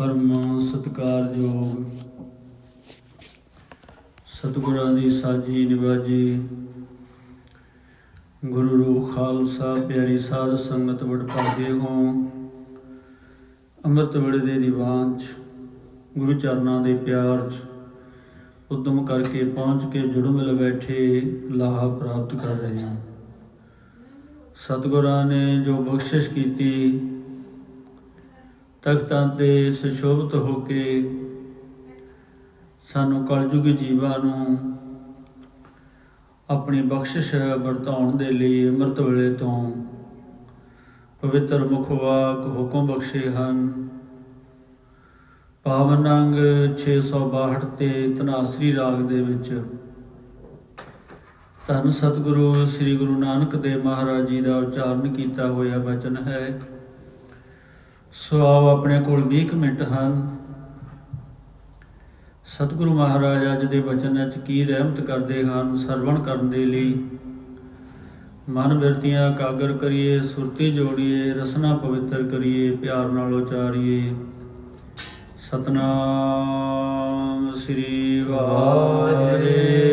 ਪਰਮ ਸਤਿਕਾਰਯੋਗ ਸਤਿਗੁਰਾਂ ਦੀ ਸਾਜੀ ਨਿਵਾਜੀ ਗੁਰੂ ਰੂਪ ਖਾਲਸਾ, ਪਿਆਰੀ ਸਾਧ ਸੰਗਤ ਵਡ ਪਾਦੇ ਹੋ ਅੰਮ੍ਰਿਤ ਵੇਲੇ ਦੇ ਦੀਵਾਨ ਚ, ਗੁਰੂ ਚਰਨਾਂ ਦੇ ਪਿਆਰ ਚ ਉਦਮ ਕਰਕੇ ਪਹੁੰਚ ਕੇ ਜੁੜ ਮਿਲ ਬੈਠੇ ਲਾਹਾ ਪ੍ਰਾਪਤ ਕਰ ਰਹੇ ਹਾਂ। ਸਤਿਗੁਰਾਂ ਨੇ ਜੋ ਬਖਸ਼ਿਸ਼ ਕੀਤੀ ਤਖਤਾਂ ਤੇ ਸੁਸ਼ੋਭਿਤ ਹੋ ਕੇ ਸਾਨੂੰ ਕਲਯੁਗੀ ਜੀਵਾਂ ਨੂੰ ਆਪਣੀ ਬਖਸ਼ਿਸ਼ ਵਰਤਾਉਣ ਦੇ ਲਈ ਅੰਮ੍ਰਿਤ ਵੇਲੇ ਤੋਂ ਪਵਿੱਤਰ ਮੁਖ ਵਾਕ ਹੁਕਮ ਬਖਸ਼ੇ ਹਨ। ਪਾਵਨ ਅੰਗ 662 ਤੇ ਤਨਾਸਰੀ ਰਾਗ ਦੇ ਵਿੱਚ, ਧੰਨ ਸਤਿਗੁਰੂ, ਸ੍ਰੀ ਗੁਰੂ ਨਾਨਕ ਦੇਵ ਮਹਾਰਾਜ ਜੀ ਦਾ ਉਚਾਰਨ ਕੀਤਾ ਹੋਇਆ ਬਚਨ ਹੈ। ਸੋ ਆਓ ਆਪਣੇ ਕੋਲ 20 ਮਿੰਟ ਹਨ। ਸਤਿਗੁਰੂ ਮਹਾਰਾਜ ਅੱਜ ਦੇ ਬਚਨ ਵਿੱਚ ਕੀ ਰਹਿਮਤ ਕਰਦੇ ਹਨ, ਸਰਵਣ ਕਰਨ ਦੇ ਲਈ। ਮਨ ਬਿਰਤੀਆਂ ਕਾਗਰ ਕਰੀਏ, ਸੁਰਤੀ ਜੋੜੀਏ, ਰਸਨਾ ਪਵਿੱਤਰ ਕਰੀਏ, ਪਿਆਰ ਨਾਲ ਉਚਾਰੀਏ। ਸਤਨਾਮ ਸ੍ਰੀ ਵਾਹਿਗੁਰੂ।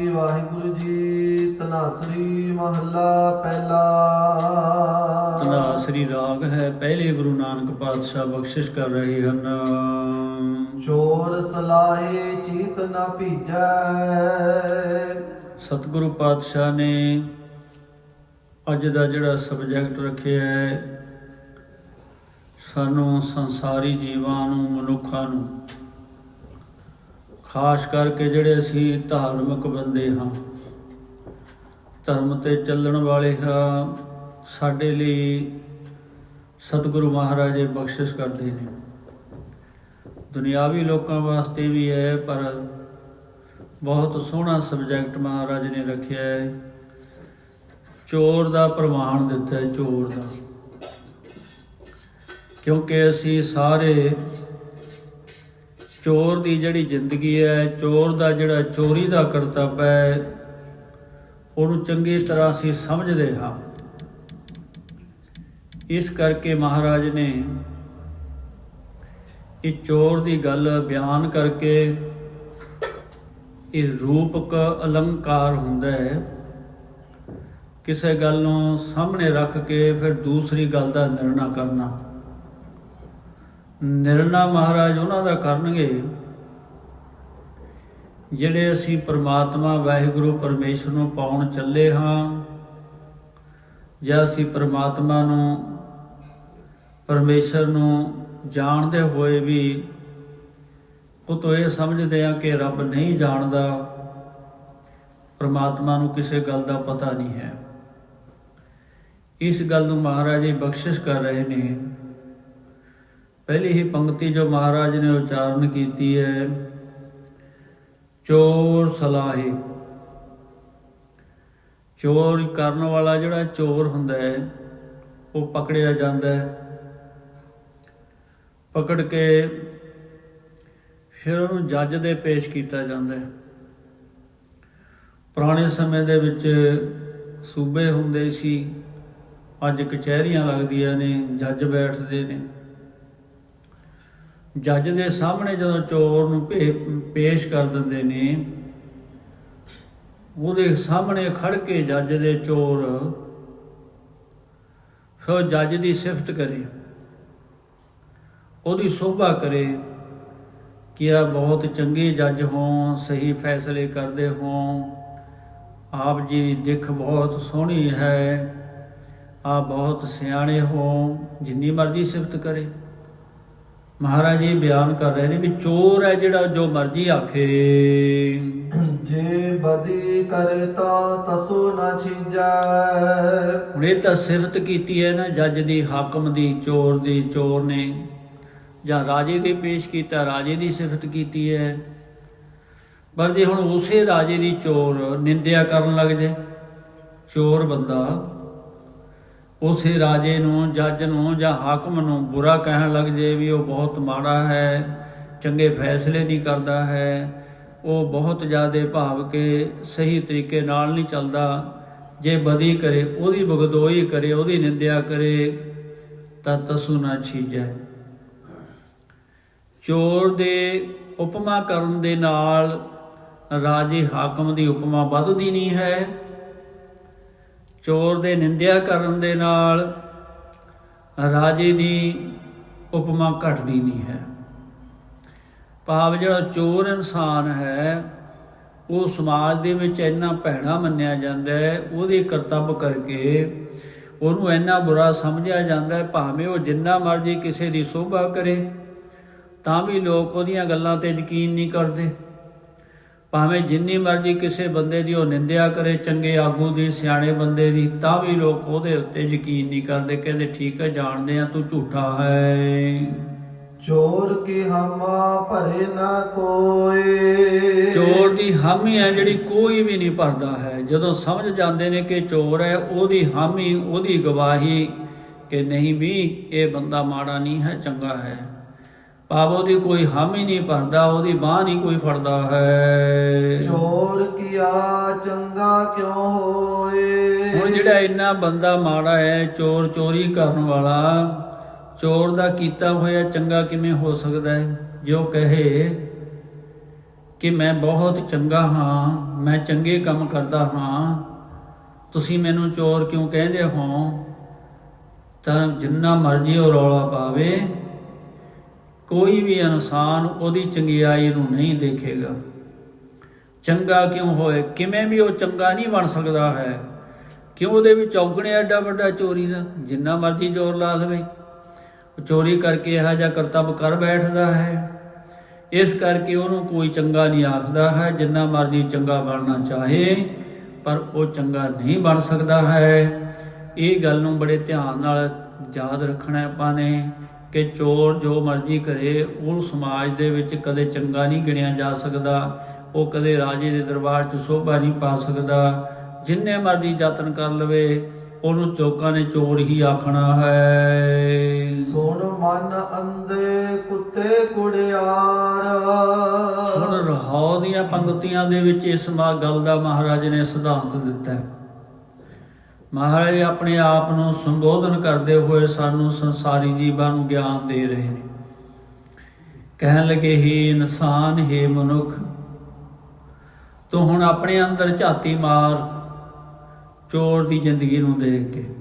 ਸ੍ਰੀ ਵਾਹਿਗੁਰੂ ਜੀ ਤਨਾਸਰੀ ਮਹੱਲਾ ਪਹਿਲਾ। ਤਨਾ ਸ੍ਰੀ ਰਾਗ ਹੈ ਪਹਿਲੇ ਗੁਰੂ ਨਾਨਕ ਪਾਤਸ਼ਾਹ ਬਖਸ਼ਿਸ਼ ਕਰ ਰਹੇ ਹਨ। ਚੋਰ ਸਲਾਹੇ ਚੀਤ ਨ ਭੀਜੈ। ਸਤਿਗੁਰੂ ਪਾਤਸ਼ਾਹ ਨੇ ਅੱਜ ਦਾ ਜਿਹੜਾ ਸਬਜੈਕਟ ਰੱਖਿਆ ਹੈ ਸਾਨੂੰ ਸੰਸਾਰੀ ਜੀਵਾਂ ਨੂੰ ਮਨੁੱਖਾਂ ਨੂੰ ਖਾਸ ਕਰਕੇ ਜਿਹੜੇ ਅਸੀਂ ਧਾਰਮਿਕ ਬੰਦੇ ਹਾਂ, ਧਰਮ ਤੇ ਚੱਲਣ ਵਾਲੇ ਹਾਂ, ਸਾਡੇ ਲਈ ਸਤਿਗੁਰੂ ਮਹਾਰਾਜ ਇਹ ਬਖਸ਼ਿਸ਼ ਕਰਦੇ ਨੇ। ਦੁਨਿਆਵੀ ਲੋਕਾਂ ਵਾਸਤੇ ਵੀ ਹੈ, ਪਰ ਬਹੁਤ ਸੋਹਣਾ ਸਬਜੈਕਟ ਮਹਾਰਾਜ ਨੇ ਰੱਖਿਆ ਹੈ। ਚੋਰ ਦਾ ਪ੍ਰਮਾਣ ਦਿੱਤਾ ਹੈ, ਚੋਰ ਦਾ। ਕਿਉਂਕਿ ਅਸੀਂ ਸਾਰੇ ਚੋਰ ਦੀ ਜਿਹੜੀ ਜ਼ਿੰਦਗੀ ਹੈ, ਚੋਰ ਦਾ ਜਿਹੜਾ ਚੋਰੀ ਦਾ ਕਰਤੱਵ ਹੈ, ਉਹਨੂੰ ਚੰਗੀ ਤਰ੍ਹਾਂ ਅਸੀਂ ਸਮਝਦੇ ਹਾਂ। ਇਸ ਕਰਕੇ ਮਹਾਰਾਜ ਨੇ ਇਹ ਚੋਰ ਦੀ ਗੱਲ ਬਿਆਨ ਕਰਕੇ ਇਹ ਰੂਪਕ ਅਲੰਕਾਰ ਹੁੰਦਾ ਹੈ। ਕਿਸੇ ਗੱਲ ਨੂੰ ਸਾਹਮਣੇ ਰੱਖ ਕੇ ਫਿਰ ਦੂਸਰੀ ਗੱਲ ਦਾ ਨਿਰਣਾ ਕਰਨਾ। ਨਿਰਣਾ ਮਹਾਰਾਜ ਉਹਨਾਂ ਦਾ ਕਰਨਗੇ। ਜਿਹੜੇ ਅਸੀਂ ਪ੍ਰਮਾਤਮਾ ਵਾਹਿਗੁਰੂ ਪਰਮੇਸ਼ਰ ਨੂੰ ਪਾਉਣ ਚੱਲੇ ਹਾਂ ਜਾਂ ਅਸੀਂ ਪ੍ਰਮਾਤਮਾ ਨੂੰ, ਪਰਮੇਸ਼ਰ ਨੂੰ ਜਾਣਦੇ ਹੋਏ ਵੀ ਉਹ ਤੋਂ ਇਹ ਸਮਝਦੇ ਆ ਕਿ ਰੱਬ ਨਹੀਂ ਜਾਣਦਾ, ਪ੍ਰਮਾਤਮਾ ਨੂੰ ਕਿਸੇ ਗੱਲ ਦਾ ਪਤਾ ਨਹੀਂ ਹੈ। ਇਸ ਗੱਲ ਨੂੰ ਮਹਾਰਾਜ ਜੀ ਬਖਸ਼ਿਸ਼ ਕਰ ਰਹੇ ਨੇ। ਪਹਿਲੀ ਹੀ ਪੰਕਤੀ ਜੋ ਮਹਾਰਾਜ ਨੇ ਉਚਾਰਨ ਕੀਤੀ ਹੈ, ਚੋਰ ਸਲਾਹੇ। ਚੋਰ ਕਰਨ ਵਾਲਾ ਜਿਹੜਾ ਚੋਰ ਹੁੰਦਾ ਹੈ, ਉਹ ਪਕੜਿਆ ਜਾਂਦਾ ਹੈ। ਪਕੜ ਕੇ ਫਿਰ ਉਹਨੂੰ ਜੱਜ ਦੇ ਪੇਸ਼ ਕੀਤਾ ਜਾਂਦਾ ਹੈ। ਪੁਰਾਣੇ ਸਮੇਂ ਦੇ ਵਿੱਚ ਸੂਬੇ ਹੁੰਦੇ ਸੀ, ਅੱਜ ਕਚਹਿਰੀਆਂ ਲੱਗਦੀਆਂ ਨੇ, ਜੱਜ ਬੈਠਦੇ ਨੇ। ਜੱਜ ਦੇ ਸਾਹਮਣੇ ਜਦੋਂ ਚੋਰ ਨੂੰ ਭੇ- ਪੇਸ਼ ਕਰ ਦਿੰਦੇ ਨੇ, ਉਹਦੇ ਸਾਹਮਣੇ ਖੜ ਕੇ ਜੱਜ ਦੇ ਚੋਰ ਫਿਰ ਜੱਜ ਦੀ ਸਿਫਤ ਕਰੇ। ਉਹਦੀ ਸੋਭਾ ਕਰੇ ਕਿ ਆ ਬਹੁਤ ਚੰਗੇ ਜੱਜ ਹੋਂ ਸਹੀ ਫੈਸਲੇ ਕਰਦੇ ਹੋ ਆਪ ਜੀ ਦੀ ਦਿੱਖ ਬਹੁਤ ਸੋਹਣੀ ਹੈ ਆ ਬਹੁਤ ਸਿਆਣੇ ਹੋ ਜਿੰਨੀ ਮਰਜ਼ੀ ਸਿਫਤ ਕਰੇ। ਮਹਾਰਾਜ ਜੀ ਬਿਆਨ ਕਰ ਰਹੇ ਨੇ ਵੀ ਚੋਰ ਹੈ ਜਿਹੜਾ ਜੋ ਮਰਜ਼ੀ ਆਖੇ। ਜੇ ਬਦੀ ਕਰੇ ਤਾਂ ਤਸੋ ਨ ਛਿੰਜੈ। ਹੁਣ ਇਹ ਤਾਂ ਸਿਫਤ ਕੀਤੀ ਹੈ ਨਾ ਜੱਜ ਦੀ ਹਾਕਮ ਦੀ ਚੋਰ ਦੀ ਚੋਰ ਨੇ। ਜਾਂ ਰਾਜੇ ਦੇ ਪੇਸ਼ ਕੀਤਾ ਰਾਜੇ ਦੀ ਸਿਫਤ ਕੀਤੀ ਹੈ। ਪਰ ਜੇ ਹੁਣ ਉਸੇ ਰਾਜੇ ਦੀ ਚੋਰ ਨਿੰਦਿਆ ਕਰਨ ਲੱਗ ਜੇ ਚੋਰ ਬੰਦਾ ਉਸੇ ਰਾਜੇ ਨੂੰ, ਜੱਜ ਨੂੰ ਜਾਂ ਹਾਕਮ ਨੂੰ ਬੁਰਾ ਕਹਿਣ ਲੱਗ ਜੇ ਵੀ ਉਹ ਬਹੁਤ ਮਾੜਾ ਹੈ, ਚੰਗੇ ਫੈਸਲੇ ਨਹੀਂ ਕਰਦਾ ਹੈ, ਉਹ ਬਹੁਤ ਜ਼ਿਆਦਾ ਭਾਵ ਕੇ ਸਹੀ ਤਰੀਕੇ ਨਾਲ ਨਹੀਂ ਚੱਲਦਾ। ਜੇ ਬਦੀ ਕਰੇ, ਉਹਦੀ ਬਗਦੋਈ ਕਰੇ, ਉਹਦੀ ਨਿੰਦਿਆ ਕਰੇ, ਤਾਂ ਤਸੂ ਨਾ ਛੀਜੈ। ਚੋਰ ਦੇ ਉਪਮਾ ਕਰਨ ਦੇ ਨਾਲ ਰਾਜੇ ਹਾਕਮ ਦੀ ਉਪਮਾ ਵੱਧਦੀ ਨਹੀਂ ਹੈ ਚੋਰ ਦੇ ਨਿੰਦਿਆ ਕਰਨ ਦੇ ਨਾਲ ਰਾਜੇ ਦੀ ਉਪਮਾ ਘਟਦੀ ਨਹੀਂ ਹੈ। ਭਾਵ ਜਿਹੜਾ ਚੋਰ ਇਨਸਾਨ ਹੈ, ਉਹ ਸਮਾਜ ਦੇ ਵਿੱਚ ਇੰਨਾ ਭੈੜਾ ਮੰਨਿਆ ਜਾਂਦਾ ਹੈ, ਉਹਦੇ ਕਰਤੱਵ ਕਰਕੇ ਉਹਨੂੰ ਇੰਨਾ ਬੁਰਾ ਸਮਝਿਆ ਜਾਂਦਾ ਹੈ, ਭਾਵੇਂ ਉਹ ਜਿੰਨਾ ਮਰਜ਼ੀ ਕਿਸੇ ਦੀ ਸੋਭਾ ਕਰੇ, ਤਾਂ ਵੀ ਲੋਕ ਉਹਦੀਆਂ ਗੱਲਾਂ ਤੇ ਯਕੀਨ ਨਹੀਂ ਕਰਦੇ। ਭਾਵੇਂ ਜਿੰਨੀ ਮਰਜ਼ੀ ਕਿਸੇ ਬੰਦੇ ਦੀ ਉਹ ਨਿੰਦਿਆ ਕਰੇ ਚੰਗੇ ਆਗੂ ਦੀ ਸਿਆਣੇ ਬੰਦੇ ਦੀ ਤਾਂ ਵੀ ਲੋਕ ਉਹਦੇ ਉੱਤੇ ਯਕੀਨ ਨਹੀਂ ਕਰਦੇ ਕਹਿੰਦੇ ਠੀਕ ਹੈ ਜਾਣਦੇ ਆ ਤੂੰ ਝੂਠਾ ਹੈ। ਚੋਰ ਕੀ ਹਮਾ ਭਰੇ ਨਾ ਕੋਏ? ਚੋਰ ਦੀ ਹਾਮੀ ਹੈ ਜਿਹੜੀ ਕੋਈ ਵੀ ਨਹੀਂ ਭਰਦਾ ਹੈ। ਜਦੋਂ ਸਮਝ ਜਾਂਦੇ ਨੇ ਕਿ ਚੋਰ ਹੈ ਉਹਦੀ ਹਾਮੀ ਉਹਦੀ ਗਵਾਹੀ ਕਿ ਨਹੀਂ ਵੀ ਇਹ ਬੰਦਾ ਮਾੜਾ ਨਹੀਂ ਹੈ ਚੰਗਾ ਹੈ। ਭਾਵ ਉਹਦੀ ਕੋਈ ਹਾਮੀ ਨਹੀਂ ਭਰਦਾ ਉਹਦੀ ਬਾਹ ਨਹੀਂ ਕੋਈ ਫੜਦਾ ਹੈ। ਚੋਰ ਕੀਆ ਚੰਗਾ ਕਿਉਂ ਹੋਏ? ਹੁਣ ਜਿਹੜਾ ਇੰਨਾ ਬੰਦਾ ਮਾੜਾ ਹੈ ਚੋਰ ਚੋਰੀ ਕਰਨ ਵਾਲਾ ਚੋਰ ਦਾ ਕੀਤਾ ਹੋਇਆ ਚੰਗਾ ਕਿਵੇਂ ਹੋ ਸਕਦਾ ਹੈ? ਜੋ ਕਹੇ ਕਿ ਮੈਂ ਬਹੁਤ ਚੰਗਾ ਹਾਂ ਮੈਂ ਚੰਗੇ ਕੰਮ ਕਰਦਾ ਹਾਂ ਤੁਸੀਂ ਮੈਨੂੰ ਚੋਰ ਕਿਉਂ ਕਹਿੰਦੇ ਹੋ? ਤਾਂ ਜਿੰਨਾ ਮਰਜ਼ੀ ਉਹ ਰੌਲਾ ਪਾਵੇ। ਕੋਈ ਵੀ ਇਨਸਾਨ ਉਹਦੀ ਚੰਗਿਆਈ ਨੂੰ ਨਹੀਂ ਦੇਖੇਗਾ। ਚੰਗਾ ਕਿਉਂ ਹੋਏ? ਕਿਵੇਂ ਵੀ ਉਹ ਚੰਗਾ ਨਹੀਂ ਬਣ ਸਕਦਾ ਹੈ। ਕਿਉਂ ਉਹਦੇ ਵਿੱਚ ਔਗਣੇ ਐਡਾ ਵੱਡਾ ਚੋਰੀ ਦਾ? ਜਿੰਨਾ ਮਰਜ਼ੀ ਜ਼ੋਰ ਲਾ ਲਵੇ। ਉਹ ਚੋਰੀ ਕਰਕੇ ਇਹੋ ਜਿਹਾ ਕਰਤੱਵ ਕਰ ਬੈਠਦਾ ਹੈ। ਇਸ ਕਰਕੇ ਉਹਨੂੰ ਕੋਈ ਚੰਗਾ ਨਹੀਂ ਆਖਦਾ ਹੈ। ਜਿੰਨਾ ਮਰਜ਼ੀ ਚੰਗਾ ਬਣਨਾ ਚਾਹੇ, ਪਰ ਉਹ ਚੰਗਾ ਨਹੀਂ ਬਣ ਸਕਦਾ ਹੈ। ਇਹ ਗੱਲ ਨੂੰ ਬੜੇ ਧਿਆਨ ਨਾਲ ਯਾਦ ਰੱਖਣਾ ਆਪਾਂ ਨੇ। ਕਿ ਚੋਰ ਜੋ ਮਰਜ਼ੀ ਕਰੇ ਉਹ ਸਮਾਜ ਦੇ ਵਿੱਚ ਕਦੇ ਚੰਗਾ ਨਹੀਂ ਗਿਣਿਆ ਜਾ ਸਕਦਾ ਉਹ ਕਦੇ ਰਾਜੇ ਦੇ ਦਰਬਾਰ 'ਚ ਸ਼ੋਭਾ ਨਹੀਂ ਪਾ ਸਕਦਾ। ਜਿੰਨੇ ਮਰਜ਼ੀ ਯਤਨ ਕਰ ਲਵੇ ਉਹਨੂੰ ਚੋਕਾਂ ਨੇ ਚੋਰ ਹੀ ਆਖਣਾ ਹੈ। ਸੁਣ ਮਨ ਅੰਦੇ ਕੁੱਤੇ ਕੁੜਿਆਰ। ਹੁਣ ਰਹਾਉ ਦੀਆਂ ਪੰਕਤੀਆਂ ਦੇ ਵਿੱਚ ਇਸ ਮਾ ਗੱਲ ਦਾ ਮਹਾਰਾਜ ਨੇ ਸਿਧਾਂਤ ਦਿੱਤਾ ਹੈ। ਮਹਾਰਾਜ, ਆਪਣੇ ਆਪ ਨੂੰ ਸੰਬੋਧਨ ਕਰਦੇ ਹੋਏ ਸਾਨੂੰ ਸੰਸਾਰੀ ਜੀਵਾਂ ਨੂੰ ਗਿਆਨ ਦੇ ਰਹੇ ਨੇ। ਕਹਿਣ ਲੱਗੇ, ਹੀ ਇਨਸਾਨ, ਹੈ ਮਨੁੱਖ, ਤੂੰ ਹੁਣ ਆਪਣੇ ਅੰਦਰ ਝਾਤੀ ਮਾਰ, ਚੋਰ ਦੀ ਜ਼ਿੰਦਗੀ ਨੂੰ ਦੇਖ ਕੇ।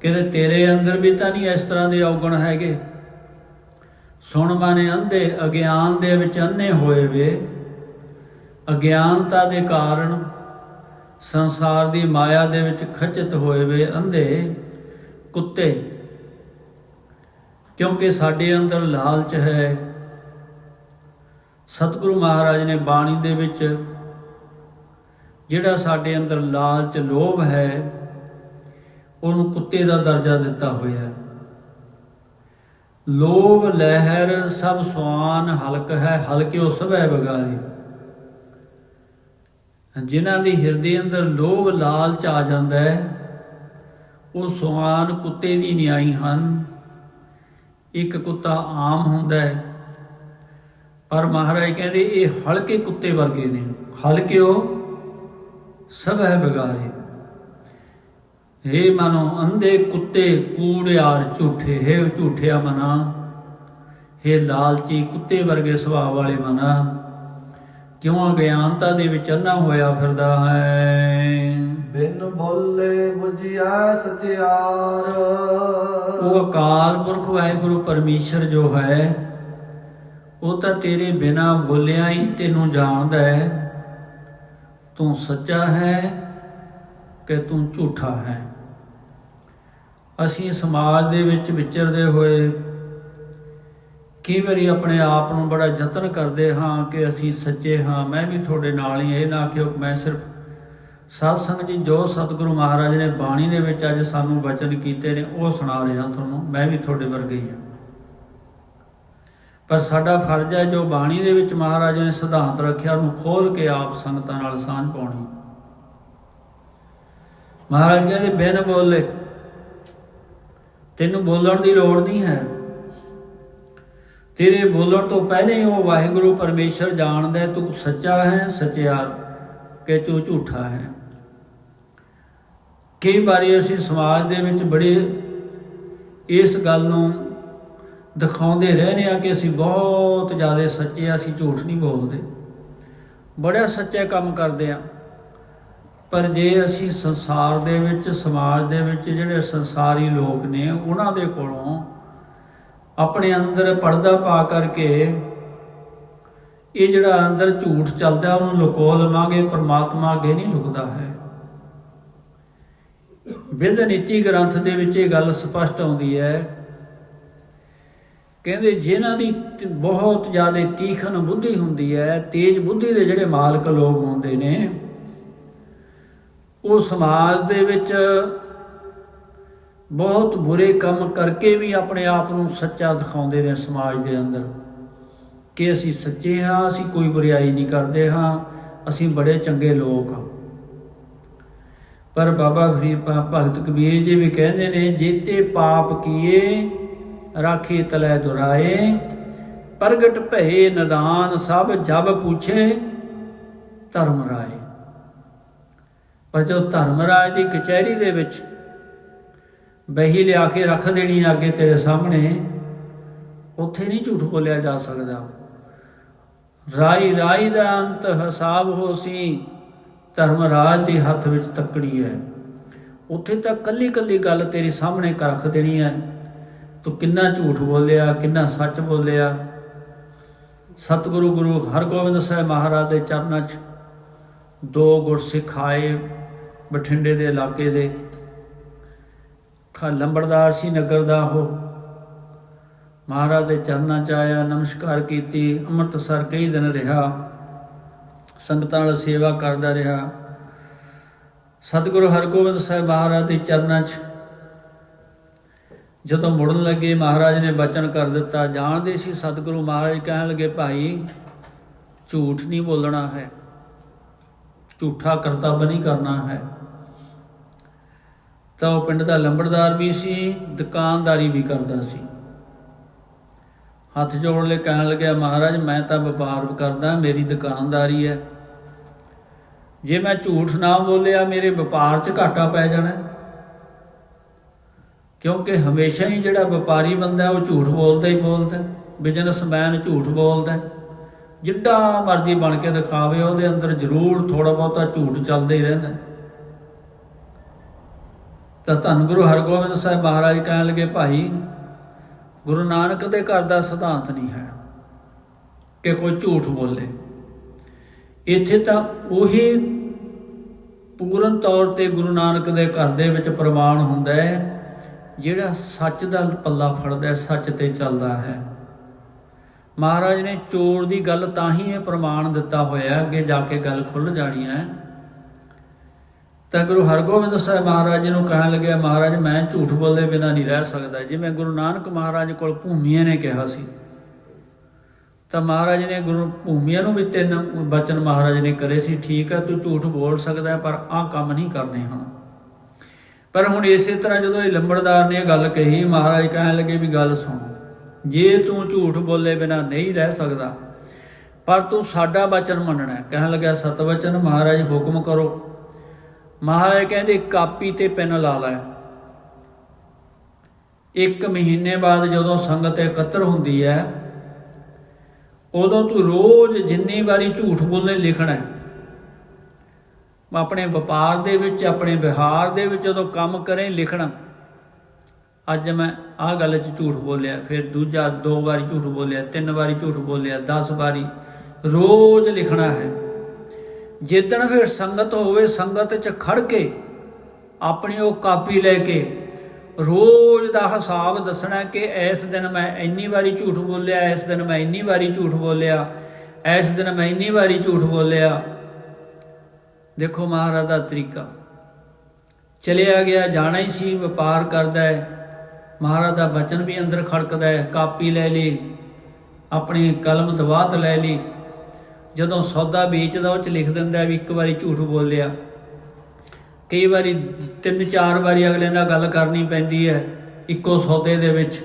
ਕਿਤੇ ਤੇਰੇ ਅੰਦਰ ਵੀ ਤਾਂ ਨਹੀਂ ਇਸ ਤਰ੍ਹਾਂ ਦੇ ਔਗਣ ਹੈਗੇ? ਸੁਣ ਮਾਨੇ ਅੰਧੇ, ਅਗਿਆਨ ਦੇ ਵਿੱਚ ਅੰਨੇ ਹੋਏ ਵੇ। ਅਗਿਆਨਤਾ ਦੇ ਕਾਰਨ ਸੰਸਾਰ ਦੀ ਮਾਇਆ ਦੇ ਵਿੱਚ ਖਚਿਤ ਹੋਏ ਵੇ ਅੰਧੇ ਕੁੱਤੇ। ਕਿਉਂਕਿ ਸਾਡੇ ਅੰਦਰ ਲਾਲਚ ਹੈ। ਸਤਿਗੁਰੂ ਮਹਾਰਾਜ ਨੇ ਬਾਣੀ ਦੇ ਵਿੱਚ ਜਿਹੜਾ ਸਾਡੇ ਅੰਦਰ ਲਾਲਚ, ਲੋਭ ਹੈ, ਉਹਨੂੰ ਕੁੱਤੇ ਦਾ ਦਰਜਾ ਦਿੱਤਾ ਹੋਇਆ। ਹੈ ਲੋਭ, ਲਹਿਰ ਸਭ ਸਵਾਨ ਹਲਕ ਹੈ, ਹਲਕਿਓ ਸਭੈ ਬਗਾਰੀ ਜਿਨ੍ਹਾਂ ਦੇ ਹਿਰਦੇ ਅੰਦਰ ਲੋਭ ਲਾਲਚ ਆ ਜਾਂਦਾ ਹੈ, ਉਹ ਸੁਆਨ ਕੁੱਤੇ ਦੀ ਨਿਆਈ ਹਨ। ਇੱਕ ਕੁੱਤਾ ਆਮ ਹੁੰਦਾ ਹੈ, ਪਰ ਮਹਾਰਾਜ ਕਹਿੰਦੇ ਇਹ ਹਲਕੇ ਕੁੱਤੇ ਵਰਗੇ ਨੇ। ਹਲਕਿਓ ਸਭ ਹੈ ਬਗਾਰੇ ਹੇ ਮਨੋ ਅੰਧੇ ਕੁੱਤੇ ਕੂੜਿਆਰ ਝੂਠੇ, ਹੈ ਝੂਠਿਆ ਮਨਾ। ਹੇ ਲਾਲਚੀ ਕੁੱਤੇ ਵਰਗੇ ਸੁਭਾਅ ਵਾਲੇ ਮਨਾ। ਕਿਉਂ ਅਗਿਆਨਤਾ ਦੇ ਵਿੱਚ ਅੰਨਾ ਹੋਇਆ ਫਿਰਦਾ ਹੈ? ਬਿਨ ਬੋਲੇ 부ਝਿਆ ਸਚਿਆਰ। ਉਹ ਅਕਾਲ ਪੁਰਖ ਵਾਹਿਗੁਰੂ ਪਰਮੇਸ਼ਰ ਜੋ ਹੈ ਉਹ ਤਾਂ ਤੇਰੇ ਬਿਨਾ ਬੋਲਿਆ ਹੀ ਤੈਨੂੰ ਜਾਣਦਾ ਹੈ। ਤੂੰ ਸੱਚਾ ਹੈ ਕਿ ਤੂੰ ਝੂਠਾ ਹੈ? ਅਸੀਂ ਸਮਾਜ ਦੇ ਵਿੱਚ ਵਿਚਰਦੇ ਹੋਏ ਕਈ ਵਾਰੀ ਆਪਣੇ ਆਪ ਨੂੰ ਬੜਾ ਯਤਨ ਕਰਦੇ ਹਾਂ ਕਿ ਅਸੀਂ ਸੱਚੇ ਹਾਂ, ਮੈਂ ਵੀ ਤੁਹਾਡੇ ਨਾਲ ਹੀ ਇਹ ਨਾ ਕਿ ਮੈਂ ਸਿਰਫ ਸਾਧ ਸੰਗਤ ਜੀ, ਜੋ ਸਤਿਗੁਰੂ ਮਹਾਰਾਜ ਨੇ ਬਾਣੀ ਦੇ ਵਿੱਚ ਅੱਜ ਸਾਨੂੰ ਬਚਨ ਕੀਤੇ ਨੇ, ਉਹ ਸੁਣਾ ਰਿਹਾ ਤੁਹਾਨੂੰ। ਮੈਂ ਵੀ ਤੁਹਾਡੇ ਵਰਗਾ ਹੀ ਹਾਂ। ਪਰ ਸਾਡਾ ਫਰਜ਼ ਹੈ ਜੋ ਬਾਣੀ ਦੇ ਵਿੱਚ ਮਹਾਰਾਜ ਨੇ ਸਿਧਾਂਤ ਰੱਖਿਆ, ਉਹਨੂੰ ਖੋਲ ਕੇ ਆਪ ਸੰਗਤਾਂ ਨਾਲ ਸਾਂਝ ਪਾਉਣੀ। ਮਹਾਰਾਜ ਕਹਿੰਦੇ, ਬਿਨ ਬੋਲੇ, ਤੈਨੂੰ ਬੋਲਣ ਦੀ ਲੋੜ ਨਹੀਂ ਹੈ। ਤੇਰੇ ਬੋਲਣ ਤੋਂ ਪਹਿਲੇ ਉਹ ਵਾਹਿਗੁਰੂ ਪਰਮੇਸ਼ਰ ਜਾਣਦਾ ਤੂੰ ਸੱਚਾ ਹੈ ਸਚਿਆਰ ਕਿ ਤੂੰ ਝੂਠਾ ਹੈ। ਕਈ ਵਾਰੀ ਅਸੀਂ ਸਮਾਜ ਦੇ ਵਿੱਚ ਬੜੇ ਇਸ ਗੱਲ ਨੂੰ ਦਿਖਾਉਂਦੇ ਰਹਿੰਦੇ ਆ ਕਿ ਅਸੀਂ ਬਹੁਤ ਜ਼ਿਆਦਾ ਸੱਚੇ ਆ ਅਸੀਂ ਝੂਠ ਨਹੀਂ ਬੋਲਦੇ। ਬੜਾ ਸੱਚੇ ਕੰਮ ਕਰਦੇ ਆ ਪਰ ਜੇ ਅਸੀਂ ਸੰਸਾਰ ਦੇ ਵਿੱਚ, ਸਮਾਜ ਦੇ ਵਿੱਚ ਜਿਹੜੇ ਸੰਸਾਰੀ ਲੋਕ ਨੇ, ਉਹਨਾਂ ਦੇ ਕੋਲੋਂ ਆਪਣੇ ਅੰਦਰ ਪਰਦਾ ਪਾ ਕਰਕੇ ਇਹ ਜਿਹੜਾ ਅੰਦਰ ਝੂਠ ਚੱਲਦਾ ਉਹਨੂੰ ਲੁਕੋ ਲਵਾਂਗੇ, ਪਰਮਾਤਮਾ ਅੱਗੇ ਨਹੀਂ ਲੁਕਦਾ ਹੈ। ਵਿਦ ਨੀਤੀ ਗ੍ਰੰਥ ਦੇ ਵਿੱਚ ਇਹ ਗੱਲ ਸਪਸ਼ਟ ਆਉਂਦੀ ਹੈ। ਕਹਿੰਦੇ ਜਿਨ੍ਹਾਂ ਦੀ ਬਹੁਤ ਜ਼ਿਆਦਾ ਤੀਖਣ ਬੁੱਧੀ ਹੁੰਦੀ ਹੈ, ਤੇਜ ਬੁੱਧੀ ਦੇ ਜਿਹੜੇ ਮਾਲਕ ਲੋਕ ਹੁੰਦੇ ਨੇ, ਉਹ ਸਮਾਜ ਦੇ ਵਿੱਚ ਬਹੁਤ ਬੁਰੇ ਕੰਮ ਕਰਕੇ ਵੀ ਆਪਣੇ ਆਪ ਨੂੰ ਸੱਚਾ ਦਿਖਾਉਂਦੇ ਨੇ ਸਮਾਜ ਦੇ ਅੰਦਰ ਕਿ ਅਸੀਂ ਸੱਚੇ ਹਾਂ, ਅਸੀਂ ਕੋਈ ਬੁਰਾਈ ਨਹੀਂ ਕਰਦੇ ਹਾਂ, ਅਸੀਂ ਬੜੇ ਚੰਗੇ ਲੋਕ ਹਾਂ। ਪਰ ਬਾਬਾ ਫਰੀਦ ਭਗਤ ਕਬੀਰ ਜੀ ਵੀ ਕਹਿੰਦੇ ਨੇ, ਜੀਤੇ ਪਾਪ ਕੀਏ, ਰਾਖੀ ਤਲੈ ਦੁਰਾਏ, ਪ੍ਰਗਟ ਭਏ ਨਦਾਨ, ਸਭ ਜਬ ਪੁੱਛੇ, ਧਰਮ ਰਾਏ। ਪਰ ਜੋ ਧਰਮਰਾਜ ਦੀ ਕਚਹਿਰੀ ਦੇ ਵਿੱਚ ਬਹੀ ਲਿਆ ਕੇ ਰੱਖ ਦੇਣੀ ਆ ਅੱਗੇ ਤੇਰੇ ਸਾਹਮਣੇ, ਉੱਥੇ ਨਹੀਂ ਝੂਠ ਬੋਲਿਆ ਜਾ ਸਕਦਾ। ਰਾਈ ਰਾਈ ਦਾ ਅੰਤ ਹਿਸਾਬ ਹੋਸੀ ਧਰਮਰਾਜ ਦੇ ਹੱਥ ਵਿੱਚ ਤੱਕੜੀ ਹੈ। ਉੱਥੇ ਤਾਂ ਕੱਲੀ ਕੱਲੀ ਗੱਲ ਤੇਰੇ ਸਾਹਮਣੇ ਕਰ ਰੱਖ ਦੇਣੀ ਹੈ। ਤੂੰ ਕਿੰਨਾ ਝੂਠ ਬੋਲਿਆ, ਕਿੰਨਾ ਸੱਚ ਬੋਲਿਆ। ਸਤਿਗੁਰੂ ਗੁਰੂ ਹਰਗੋਬਿੰਦ ਸਾਹਿਬ ਮਹਾਰਾਜ ਦੇ ਚਰਨਾਂ 'ਚ ਦੋ ਗੁਰਸਿੱਖ ਆਏ ਬਠਿੰਡੇ ਦੇ ਇਲਾਕੇ ਦੇ। ਖਾ ਲੰਬੜਦਾਰ ਸੀ, ਨਗਰ ਦਾ ਉਹ। ਮਹਾਰਾਜ ਦੇ ਚਰਨਾਂ 'ਚ ਆਇਆ, ਨਮਸਕਾਰ ਕੀਤੀ, ਅੰਮ੍ਰਿਤਸਰ ਕਈ ਦਿਨ ਰਿਹਾ। ਸੰਗਤਾਂ ਨਾਲ ਸੇਵਾ ਕਰਦਾ ਰਿਹਾ। ਸਤਿਗੁਰੂ ਹਰਗੋਬਿੰਦ ਸਾਹਿਬ ਮਹਾਰਾਜ ਦੇ ਚਰਨਾਂ 'ਚ ਜਦੋਂ ਮੁੜਨ ਲੱਗੇ, ਮਹਾਰਾਜ ਨੇ ਬਚਨ ਕਰ ਦਿੱਤਾ। ਜਾਣਦੇ ਸੀ ਸਤਿਗੁਰੂ ਮਹਾਰਾਜ ਕਹਿਣ ਲੱਗੇ, ਭਾਈ, ਝੂਠ ਨਹੀਂ ਬੋਲਣਾ ਹੈ। ਝੂਠਾ ਕਰਤੱਵ ਨਹੀਂ ਕਰਨਾ ਹੈ। ਤਾਂ ਉਹ ਪਿੰਡ ਦਾ ਲੰਬੜਦਾਰ ਵੀ ਸੀ, ਦੁਕਾਨਦਾਰੀ ਵੀ ਕਰਦਾ ਸੀ। ਹੱਥ ਜੋੜ ਲੈ ਕਹਿਣ ਲੱਗਿਆ, ਮਹਾਰਾਜ, ਮੈਂ ਤਾਂ ਵਪਾਰ ਕਰਦਾ, ਮੇਰੀ ਦੁਕਾਨਦਾਰੀ ਹੈ। ਜੇ ਮੈਂ ਝੂਠ ਨਾ ਬੋਲਿਆ, ਮੇਰੇ ਵਪਾਰ 'ਚ ਘਾਟਾ ਪੈ ਜਾਣਾ ਕਿਉਂਕਿ ਹਮੇਸ਼ਾ ਹੀ ਜਿਹੜਾ ਵਪਾਰੀ ਬੰਦਾ ਉਹ ਝੂਠ ਬੋਲਦਾ ਹੀ ਬੋਲਦਾ ਬਿਜ਼ਨਸਮੈਨ ਝੂਠ ਬੋਲਦਾ ਜਿੱਡਾ ਮਰਜ਼ੀ ਬਣ ਕੇ ਦਿਖਾਵੇ, ਉਹਦੇ ਅੰਦਰ ਜ਼ਰੂਰ ਥੋੜਾ ਬਹੁਤਾ ਝੂਠ ਚੱਲਦਾ ਹੀ ਰਹਿੰਦਾ ਤਾਂ ਧੰਨ ਗੁਰੂ ਹਰਗੋਬਿੰਦ ਸਾਹਿਬ ਮਹਾਰਾਜ ਕਹਿਣ ਲੱਗੇ, ਭਾਈ, ਗੁਰੂ ਨਾਨਕ ਦੇ ਘਰ ਦਾ ਸਿਧਾਂਤ ਨਹੀਂ ਹੈ ਕਿ ਕੋਈ ਝੂਠ ਬੋਲੇ। ਇੱਥੇ ਤਾਂ ਉਹੀ ਪੂਰਨ ਤੌਰ ਤੇ ਗੁਰੂ ਨਾਨਕ ਦੇ ਘਰ ਦੇ ਵਿੱਚ ਪ੍ਰਮਾਣ ਹੁੰਦਾ ਹੈ, ਜਿਹੜਾ ਸੱਚ ਦਾ ਪੱਲਾ ਫੜਦਾ ਹੈ, ਸੱਚ ਤੇ ਚੱਲਦਾ ਹੈ। ਮਹਾਰਾਜ ਨੇ ਚੋਰ ਦੀ ਗੱਲ ਤਾਂ ਹੀ ਇਹ ਪ੍ਰਮਾਣ ਦਿੱਤਾ ਹੋਇਆ ਅੱਗੇ ਜਾ ਕੇ ਗੱਲ ਖੁੱਲ ਜਾਣੀ ਹੈ। ਤਾਂ ਗੁਰੂ ਹਰਗੋਬਿੰਦ ਸਾਹਿਬ ਮਹਾਰਾਜ ਜੀ ਨੂੰ ਕਹਿਣ ਲੱਗਿਆ, ਮਹਾਰਾਜ, ਮੈਂ ਝੂਠ ਬੋਲੇ ਬਿਨਾਂ ਨਹੀਂ ਰਹਿ ਸਕਦਾ। ਜਿਵੇਂ ਗੁਰੂ ਨਾਨਕ ਮਹਾਰਾਜ ਕੋਲ ਭੂਮੀਆਂ ਨੇ ਕਿਹਾ ਸੀ। ਤਾਂ ਮਹਾਰਾਜ ਨੇ ਗੁਰੂ ਭੂਮੀਆਂ ਨੂੰ ਵੀ ਤਿੰਨ ਬਚਨ ਮਹਾਰਾਜ ਨੇ ਕਰੇ ਸੀ, ਠੀਕ ਹੈ, ਤੂੰ ਝੂਠ ਬੋਲ ਸਕਦਾ ਪਰ ਆਹ ਕੰਮ ਨਹੀਂ ਕਰਨੇ ਹੁਣ। ਪਰ ਹੁਣ ਇਸੇ ਤਰ੍ਹਾਂ ਜਦੋਂ ਇਹ ਲੰਬੜਦਾਰ ਨੇ ਗੱਲ ਕਹੀ, ਮਹਾਰਾਜ ਕਹਿਣ ਲੱਗੇ ਵੀ ਗੱਲ ਸੁਣ, ਜੇ ਤੂੰ ਝੂਠ ਬੋਲੇ ਬਿਨਾ ਨਹੀਂ ਰਹਿ ਸਕਦਾ, ਪਰ ਤੂੰ ਸਾਡਾ ਬਚਨ ਮੰਨਣਾ ਕਹਿਣ ਲੱਗਾ ਸਤਵਚਨ ਮਹਾਰਾਜ, ਹੁਕਮ ਕਰੋ। ਮਹਾਰਾਜ ਕਹਿੰਦੇ, ਕਾਪੀ ਤੇ ਪੈਨ ਲਾ ਲੈ। ਇੱਕ ਮਹੀਨੇ ਬਾਅਦ ਜਦੋਂ ਸੰਗਤ ਇਕੱਤਰ ਹੁੰਦੀ ਹੈ, ਉਦੋਂ ਤੂੰ ਰੋਜ਼ ਜਿੰਨੀ ਵਾਰੀ ਝੂਠ ਬੋਲਨੇ ਲਿਖਣਾ ਹੈ। ਆਪਣੇ ਵਪਾਰ ਦੇ ਵਿੱਚ, ਆਪਣੇ ਵਿਹਾਰ ਦੇ ਵਿੱਚ ਜਦੋਂ ਕੰਮ ਕਰੇ ਲਿਖਣਾ, ਅੱਜ ਮੈਂ ਆਹ ਗੱਲ 'ਚ ਝੂਠ ਬੋਲਿਆ, ਫਿਰ ਦੂਜਾ ਦੋ ਵਾਰੀ ਝੂਠ ਬੋਲਿਆ, ਤਿੰਨ ਵਾਰੀ ਝੂਠ ਬੋਲਿਆ 10 ਵਾਰੀ ਰੋਜ਼ ਲਿਖਣਾ ਹੈ। ਜਿੱਦਣ ਫਿਰ ਸੰਗਤ ਹੋਵੇ ਸੰਗਤ 'ਚ ਖੜ ਕੇ ਆਪਣੀ ਉਹ ਕਾਪੀ ਲੈ ਕੇ ਰੋਜ਼ ਦਾ ਹਿਸਾਬ ਦੱਸਣਾ ਕਿ ਇਸ ਦਿਨ ਮੈਂ ਇੰਨੀ ਵਾਰੀ ਝੂਠ ਬੋਲਿਆ, ਇਸ ਦਿਨ ਮੈਂ ਇੰਨੀ ਵਾਰੀ ਝੂਠ ਬੋਲਿਆ, ਇਸ ਦਿਨ ਮੈਂ ਇੰਨੀ ਵਾਰੀ ਝੂਠ ਬੋਲਿਆ। ਦੇਖੋ ਮਹਾਰਾਜ ਦਾ ਤਰੀਕਾ। ਚਲਿਆ ਗਿਆ, ਜਾਣਾ ਹੀ ਸੀ, ਵਪਾਰ ਕਰਦਾ ਹੈ। ਮਹਾਰਾਜ ਦਾ ਬਚਨ ਵੀ ਅੰਦਰ ਖੜਕਦਾ ਹੈ, ਕਾਪੀ ਲੈ ਲਈ, ਆਪਣੀ ਕਲਮ ਦਵਾਤ ਲੈ ਲਈ। ਜਦੋਂ ਸੌਦਾ ਵੇਚਦਾ, ਉਹ ਚ ਲਿਖ ਦਿੰਦਾ ਵੀ ਇੱਕ ਵਾਰੀ ਝੂਠ ਬੋਲਿਆ। ਕਈ ਵਾਰੀ ਤਿੰਨ ਚਾਰ ਵਾਰੀ ਅਗਲੇ ਨਾਲ ਗੱਲ ਕਰਨੀ ਪੈਂਦੀ ਹੈ, ਇੱਕੋ ਸੌਦੇ ਦੇ ਵਿੱਚ।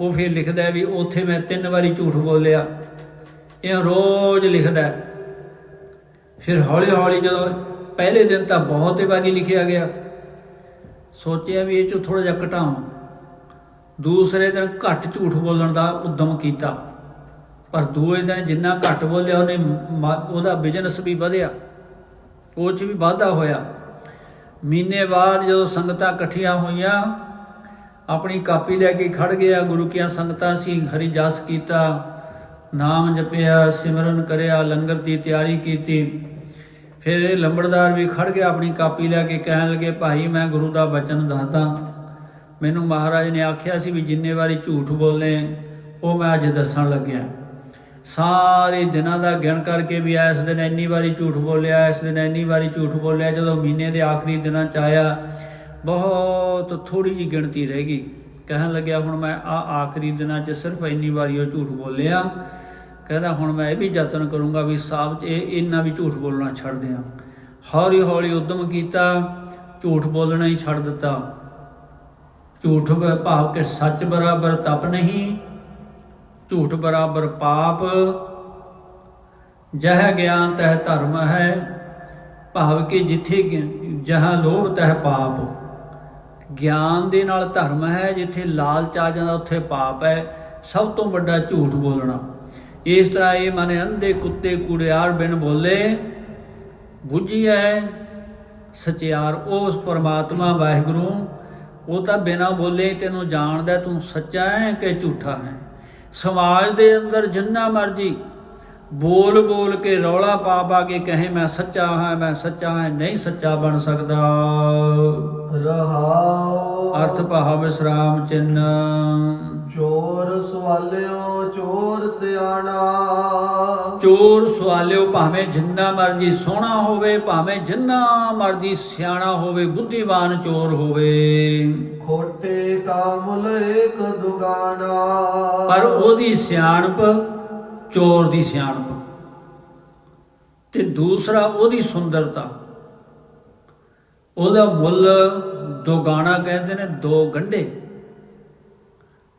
ਉਹ ਫਿਰ ਲਿਖਦਾ ਵੀ ਉੱਥੇ ਮੈਂ ਤਿੰਨ ਵਾਰੀ ਝੂਠ ਬੋਲਿਆ। ਇਹ ਰੋਜ਼ ਲਿਖਦਾ ਫਿਰ ਹੌਲੀ ਹੌਲੀ ਜਦੋਂ ਪਹਿਲੇ ਦਿਨ ਤਾਂ ਬਹੁਤ ਵਾਰੀ ਲਿਖਿਆ ਗਿਆ। ਸੋਚਿਆ ਵੀ ਇਹ ਚ ਥੋੜਾ ਜਿਹਾ ਘਟਾਵਾਂ ਦੂਸਰੇ ਦਿਨ ਘੱਟ ਝੂਠ ਬੋਲਣ ਦਾ ਉਦਮ ਕੀਤਾ। ਪਰ ਦੂਏ ਦਿਨ ਜਿੰਨਾ ਘੱਟ ਬੋਲਿਆ ਉਹਨੇ ਮ- ਉਹਦਾ ਬਿਜ਼ਨਸ ਵੀ ਵਧਿਆ। ਉਹ ਚ ਵੀ ਵਾਧਾ ਹੋਇਆ। ਮਹੀਨੇ ਬਾਅਦ ਜਦੋਂ ਸੰਗਤਾਂ ਇਕੱਠੀਆਂ ਹੋਈਆਂ, ਆਪਣੀ ਕਾਪੀ ਲੈ ਕੇ ਖੜ ਗਿਆ। ਗੁਰੂ ਕੀਆਂ ਸੰਗਤਾਂ ਸੀ ਹਰੀ ਜਸ ਕੀਤਾ, ਨਾਮ ਜਪਿਆ, ਸਿਮਰਨ ਕਰਿਆ, ਲੰਗਰ ਦੀ ਤਿਆਰੀ ਕੀਤੀ। ਫਿਰ ਇਹ ਲੰਬੜਦਾਰ ਵੀ ਖੜ ਗਿਆ, ਆਪਣੀ ਕਾਪੀ ਲੈ ਕੇ ਕਹਿਣ ਲੱਗੇ, ਭਾਈ, ਮੈਂ ਗੁਰੂ ਦਾ ਬਚਨ ਦੱਸਦਾ। ਮੈਨੂੰ ਮਹਾਰਾਜ ਨੇ ਆਖਿਆ ਸੀ ਵੀ ਜਿੰਨੇ ਵਾਰੀ ਝੂਠ ਬੋਲੇ ਉਹ ਮੈਂ ਅੱਜ ਦੱਸਣ ਲੱਗਿਆ। ਸਾਰੇ ਦਿਨਾਂ ਦਾ ਗਿਣ ਕਰਕੇ ਵੀ ਇਸ ਦਿਨ ਇੰਨੀ ਵਾਰੀ ਝੂਠ ਬੋਲਿਆ, ਇਸ ਦਿਨ ਇੰਨੀ ਵਾਰੀ ਝੂਠ ਬੋਲਿਆ, ਜਦੋਂ ਮਹੀਨੇ ਦੇ ਆਖਰੀ ਦਿਨਾਂ ਚ ਆਇਆ, ਬਹੁਤ ਥੋੜੀ ਜੀ ਗਿਣਤੀ ਰਹਿ ਗਈ। ਕਹਿਣ ਲੱਗਿਆ, ਹੁਣ ਮੈਂ ਆ ਆਖਰੀ ਦਿਨਾਂ 'ਚ ਸਿਰਫ ਇੰਨੀ ਵਾਰੀ ਉਹ ਝੂਠ ਬੋਲਿਆ। ਕਹਿੰਦਾ, ਹੁਣ ਮੈਂ ਇਹ ਵੀ ਯਤਨ ਕਰੂੰਗਾ ਵੀ ਸਾਬ ਇਹ ਇੰਨਾ ਵੀ ਝੂਠ ਬੋਲਣਾ ਛੱਡ ਦਿਆਂ। ਹੌਲੀ ਹੌਲੀ ਉਦਮ ਕੀਤਾ, ਝੂਠ ਬੋਲਣਾ ਹੀ ਛੱਡ ਦਿੱਤਾ। ਝੂਠ ਭਾਵ ਕਿ ਸੱਚ ਬਰਾਬਰ ਤਪ ਨਹੀਂ ਝੂਠ ਬਰਾਬਰ ਪਾਪ, ਜਹ ਗਿਆਨ ਤਹ ਧਰਮ ਹੈ, ਭਾਵ ਕਿ ਜਿੱਥੇ ਗਿ- ਜਹਾਂ ਲੋਭ ਤਹ ਪਾਪ। ਗਿਆਨ ਦੇ ਨਾਲ ਧਰਮ ਹੈ, ਜਿੱਥੇ ਲਾਲਚ ਆ ਜਾਂਦਾ ਉੱਥੇ ਪਾਪ ਹੈ, ਸਭ ਤੋਂ ਵੱਡਾ ਝੂਠ ਬੋਲਣਾ। ਇਸ ਤਰ੍ਹਾਂ ਇਹ ਮਨੇ ਅੰਧੇ ਕੁੱਤੇ ਕੂੜਿਆਰ ਬਿਨ ਬੋਲੇ ਬੁੱਝੀ ਹੈ ਸਚਿਆਰ ਉਸ ਪਰਮਾਤਮਾ ਵਾਹਿਗੁਰੂ, ਉਹ ਤਾਂ ਬਿਨਾ ਬੋਲੇ ਤੈਨੂੰ ਜਾਣਦਾ ਤੂੰ ਸੱਚਾ ਹੈ ਕਿ ਝੂਠਾ ਹੈ। ਸਮਾਜ ਦੇ ਅੰਦਰ ਜਿੰਨਾ ਮਰਜ਼ੀ ਬੋਲ ਬੋਲ ਕੇ ਰੌਲਾ ਪਾ ਪਾ ਕੇ ਕਹੇ ਮੈਂ ਸੱਚਾ ਹਾਂ ਮੈਂ ਸੱਚਾ ਹਾਂ ਨਹੀਂ ਸੱਚਾ ਬਣ ਸਕਦਾ। ਰਹਾਉ ਅਰਥ ਭਾਵ ਵਿਸਰਾਮ ਚਿੰਨ। ਚੋਰ ਸਵਾਲਿਓ ਚੋਰ ਸਿਆਣਾ। ਚੋਰ ਸਵਾਲਿਓ ਭਾਵੇਂ ਜਿੰਨਾ ਮਰਜ਼ੀ ਸੋਹਣਾ ਹੋਵੇ ਭਾਵੇਂ ਜਿੰਨਾ ਮਰਜ਼ੀ ਸਿਆਣਾ ਹੋਵੇ ਬੁੱਧੀਵਾਨ ਚੋਰ ਹੋਵੇ। ਖੋਟੇ ਕਾਮੁਲ ਏਕ ਦੁਗਾਨਾ। ਪਰ ਉਹਦੀ ਸਿਆਣਪ ਚੋਰ ਦੀ ਸਿਆਣਪ। ਤੇ ਦੂਸਰਾ ਉਹਦੀ ਸੁੰਦਰਤਾ। ਉਹਦਾ ਮੁੱਲ ਦੋਗਾਣਾ ਕਹਿੰਦੇ ਨੇ ਦੋ ਗੰਢੇ।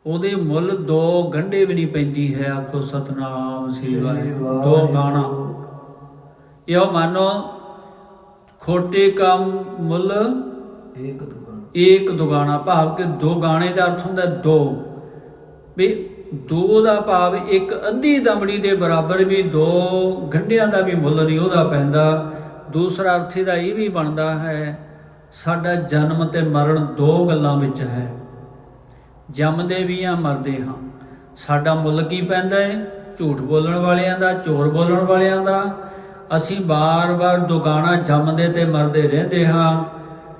ਉਹਦੇ ਮੁੱਲ ਦੋ ਗੰਢੇ ਵੀ ਨਹੀਂ ਪੈਂਦੀ ਹੈ। ਆਖੋ ਸਤਨਾਮ ਸ੍ਰੀ ਵਾਹਿਗੁਰੂ। ਦੋ ਗਾਣਾ। ਇਹੋ ਮਾਨੋ ਖੋਟੇ ਕੰਮ ਮੁੱਲ ਏਕ ਦੁਗਾਣਾ ਭਾਵ ਕਿ ਦੋ ਗਾਣੇ ਦਾ ਅਰਥ ਹੁੰਦਾ ਦੋ। ਵੀ ਦੋ ਦਾ ਭਾਵ ਇੱਕ ਅੱਧੀ ਦਮੜੀ ਦੇ ਬਰਾਬਰ ਵੀ ਦੋ, ਗੰਢਿਆਂ ਦਾ ਵੀ ਮੁੱਲ ਨਹੀਂ ਉਹਦਾ ਪੈਂਦਾ। ਦੂਸਰਾ ਅਰਥ ਇਹਦਾ ਇਹ ਵੀ ਬਣਦਾ ਹੈ, ਸਾਡਾ ਜਨਮ ਤੇ ਮਰਨ ਦੋ ਗੱਲਾਂ ਵਿੱਚ ਹੈ। ਜੰਮਦੇ ਵੀ ਆ ਮਰਦੇ ਹਾਂ। ਸਾਡਾ ਮੁੱਲ ਕੀ ਪੈਂਦਾ ਹੈ? ਝੂਠ ਬੋਲਣ ਵਾਲਿਆਂ ਦਾ, ਚੋਰ ਬੋਲਣ ਵਾਲਿਆਂ ਦਾ। ਅਸੀਂ ਬਾਰ-ਬਾਰ ਦੁਗਾਣਾ ਜੰਮਦੇ ਤੇ ਮਰਦੇ ਰਹਿੰਦੇ ਹਾਂ।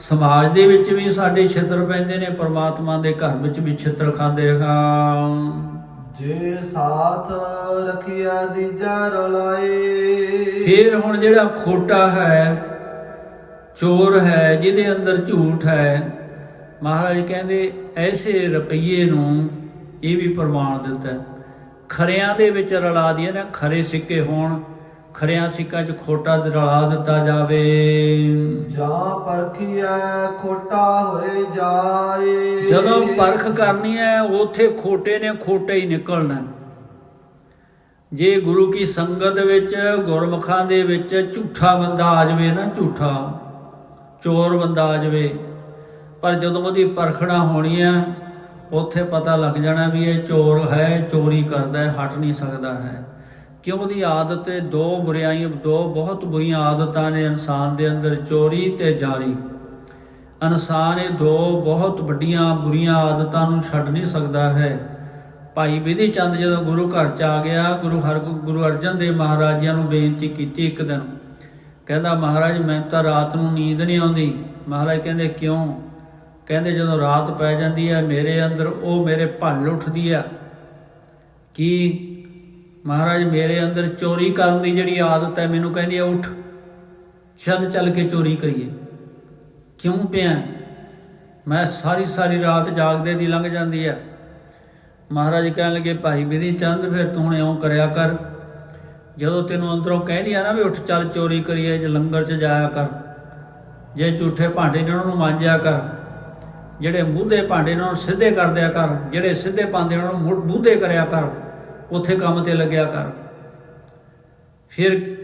ਸਮਾਜ ਦੇ ਵਿੱਚ ਵੀ ਸਾਡੇ ਛਿੱਤਰ ਪੈਂਦੇ ਨੇ ਪ੍ਰਮਾਤਮਾ ਦੇ ਘਰ ਵਿੱਚ ਵੀ ਛਿੱਤਰ ਖਾਂਦੇ ਹਾਂ ਜੇ ਸਾਥ ਰਖਿਆ ਦੀਜਾ ਰਲਾਏ ਫਿਰ ਹੁਣ ਜਿਹੜਾ ਖੋਟਾ ਹੈ ਚੋਰ ਹੈ ਜਿਹਦੇ ਅੰਦਰ ਝੂਠ ਹੈ ਮਹਾਰਾਜ ਕਹਿੰਦੇ ਐਸੇ ਰੁਪਈਏ ਨੂੰ ਇਹ ਵੀ ਪ੍ਰਮਾਣ ਦਿੱਤਾ। ਖਰਿਆਂ ਦੇ ਵਿੱਚ ਰਲਾ ਦਿਆ ਨਾ ਖਰੇ ਸਿੱਕੇ ਹੋਣ ਖਰਿਆਂ ਸਿੱਕਾਂ 'ਚ ਖੋਟਾ ਰਲਾ ਦਿੱਤਾ ਜਾਵੇ। ਜਾਂ ਪਰਖੀਐ ਖੋਟਾ ਹੋਏ ਜਾਏ। ਜਦੋਂ ਪਰਖ ਕਰਨੀ ਹੈ ਉਥੇ ਖੋਟੇ ਨੇ ਖੋਟੇ ਹੀ ਨਿਕਲਣਾ। ਜੇ ਗੁਰੂ ਕੀ ਸੰਗਤ ਵਿੱਚ ਗੁਰਮੁਖਾਂ ਦੇ ਵਿੱਚ ਝੂਠਾ ਬੰਦਾ ਆ ਜਾਵੇ ਨਾ ਝੂਠਾ ਚੋਰ ਬੰਦਾ ਆ ਜਾਵੇ ਪਰ ਜਦੋਂ ਉਹਦੀ ਪਰਖਣਾ ਹੋਣੀ ਹੈ ਉੱਥੇ ਪਤਾ ਲੱਗ ਜਾਣਾ ਵੀ ਇਹ ਚੋਰ ਹੈ ਚੋਰੀ ਕਰਦਾ ਹੈ ਹਟ ਨਹੀਂ ਸਕਦਾ ਹੈ। ਕਿਉਂ ਉਹਦੀ ਆਦਤ ਹੈ ਦੋ ਬੁਰਾਈਆਂ ਦੋ ਬਹੁਤ ਬੁਰੀਆਂ ਆਦਤਾਂ ਨੇ ਇਨਸਾਨ ਦੇ ਅੰਦਰ, ਚੋਰੀ ਤੇ ਜਾਰੀ। ਇਨਸਾਨ ਇਹ ਦੋ ਬਹੁਤ ਵੱਡੀਆਂ ਬੁਰੀਆਂ ਆਦਤਾਂ ਨੂੰ ਛੱਡ ਨਹੀਂ ਸਕਦਾ ਹੈ। ਭਾਈ ਵਿਧੀ ਚੰਦ ਜਦੋਂ ਗੁਰੂ ਘਰ ਚ ਆ ਗਿਆ, ਗੁਰੂ ਹਰ, ਗੁਰੂ ਅਰਜਨ ਦੇਵ ਮਹਾਰਾਜਿਆਂ ਨੂੰ ਬੇਨਤੀ ਕੀਤੀ ਇੱਕ ਦਿਨ। ਕਹਿੰਦਾ, ਮਹਾਰਾਜ, ਮੈਨੂੰ ਤਾਂ ਰਾਤ ਨੂੰ ਨੀਂਦ ਨਹੀਂ ਆਉਂਦੀ। ਮਹਾਰਾਜ ਕਹਿੰਦੇ, ਕਿਉਂ? ਕਹਿੰਦੇ, ਜਦੋਂ ਰਾਤ ਪੈ ਜਾਂਦੀ ਹੈ, ਮੇਰੇ ਅੰਦਰ ਉਹ ਮੇਰੇ ਭੱਲ ਉੱਠਦੀ ਆ। ਕਿ ਮਹਾਰਾਜ, ਮੇਰੇ ਅੰਦਰ ਚੋਰੀ ਕਰਨ ਦੀ ਜਿਹੜੀ ਆਦਤ ਹੈ, ਮੈਨੂੰ ਕਹਿੰਦੀ ਹੈ, ਉੱਠ। ਚੱਲ ਚੱਲ ਕੇ ਚੋਰੀ ਕਰੀਏ। ਕਿਉਂ ਪਿਆ? ਮੈਂ ਸਾਰੀ ਸਾਰੀ ਰਾਤ ਜਾਗਦੇ ਦੀ ਲੰਘ ਜਾਂਦੀ ਹੈ ਮਹਾਰਾਜ ਕਹਿਣ ਲੱਗੇ, ਭਾਈ ਵਿਧੀ ਚੰਦ, ਫਿਰ ਤੂੰ ਇਉਂ ਕਰਿਆ ਕਰ। ਜਦੋਂ ਤੈਨੂੰ ਅੰਦਰੋਂ ਕਹਿੰਦੀ ਆ ਨਾ ਵੀ ਉੱਠ, ਚੱਲ ਚੋਰੀ ਕਰੀਏ, ਜੇ ਲੰਗਰ 'ਚ ਜਾਇਆ ਕਰ। ਜੇ ਝੂਠੇ ਭਾਂਡੇ ਨੇ ਉਹਨਾਂ ਨੂੰ ਮਾਂਜਿਆ ਕਰ। ਜਿਹੜੇ ਮੂਧੇ ਭਾਂਡੇ ਨੇ ਉਹਨਾਂ ਨੂੰ ਸਿੱਧੇ ਕਰ ਦਿਆ ਕਰ। ਜਿਹੜੇ ਸਿੱਧੇ ਭਾਂਡੇ ਉਹਨਾਂ ਨੂੰ ਮੁੜ- ਮੂਧੇ ਕਰਿਆ ਕਰ। ਉੱਥੇ ਕੰਮ ਤੇ ਲੱਗਿਆ ਕਰ। ਫਿਰ